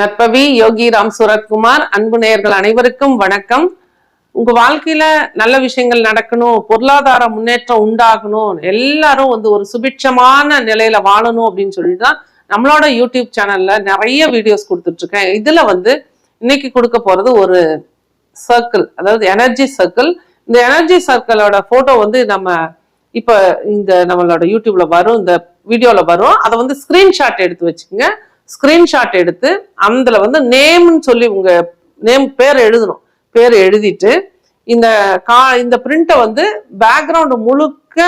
நற்பவி யோகி ராம் சூரத்குமார் அன்பு நேயர்கள் அனைவருக்கும் வணக்கம். உங்க வாழ்க்கையில நல்ல விஷயங்கள் நடக்கணும் பொருளாதார முன்னேற்றம் உண்டாகணும் எல்லாரும் வந்து ஒரு சுபிட்சமான நிலையில வாழணும் அப்படின்னு சொல்லிட்டு தான் நம்மளோட யூடியூப் சேனல்ல நிறைய வீடியோஸ் கொடுத்துட்டு இருக்கேன் இதுல வந்து இன்னைக்கு கொடுக்க போறது ஒரு சர்க்கிள் அதாவது எனர்ஜி சர்க்கிள் இந்த எனர்ஜி சர்க்கிளோட போட்டோ வந்து நம்ம இப்ப இந்த நம்மளோட யூடியூப்ல வரும் இந்த வீடியோல வரும். அதை வந்து ஸ்கிரீன்ஷாட் எடுத்து வச்சுக்கோங்க. ஸ்க்ரீன்ஷாட் எடுத்து அதில் வந்து நேம்னு சொல்லி உங்கள் நேம் பேர் எழுதணும். பேர் எழுதிட்டு இந்த கா இந்த பிரிண்ட்டை வந்து பேக்ரவுண்டு முழுக்க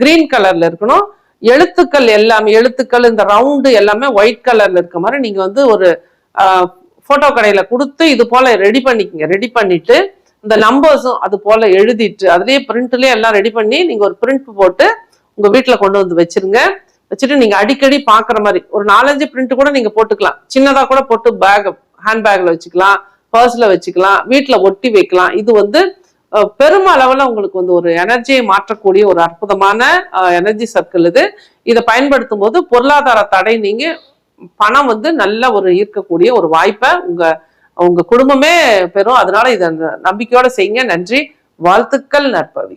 கிரீன் கலரில் இருக்கணும். எழுத்துக்கள் எல்லாமே எழுத்துக்கள் இந்த ரவுண்டு எல்லாமே ஒயிட் கலரில் இருக்க மாதிரி நீங்கள் வந்து ஒரு ஃபோட்டோ கடையில் கொடுத்து இது போல் ரெடி பண்ணிக்கங்க. ரெடி பண்ணிவிட்டு இந்த நம்பர்ஸும் அது போல் எழுதிட்டு அதுலேயே பிரிண்ட்லேயே எல்லாம் ரெடி பண்ணி நீங்கள் ஒரு பிரிண்ட் போட்டு உங்கள் வீட்டில் கொண்டு வந்து வச்சிருங்க. வச்சுட்டு நீங்க அடிக்கடி பாக்குற மாதிரி ஒரு நாலஞ்சு பிரிண்ட் கூட நீங்க போட்டுக்கலாம். சின்னதா கூட போட்டு பேக் ஹேண்ட் பேக்ல வச்சுக்கலாம் பர்ஸ்ல வச்சுக்கலாம் வீட்டுல ஒட்டி வைக்கலாம். இது வந்து பெரும் பெருமளவுல உங்களுக்கு வந்து ஒரு எனர்ஜியை மாற்றக்கூடிய ஒரு அற்புதமான எனர்ஜி சர்க்கிள் இது. இதை பயன்படுத்தும் போது பொருளாதார தடை நீங்க பணம் வந்து நல்ல ஒரு ஈர்க்கக்கூடிய ஒரு வாய்ப்பை உங்க உங்க குடும்பமே பெறும். அதனால இதை நம்பிக்கையோட செய்யுங்க. நன்றி. வாழ்த்துக்கள் நற்பவி.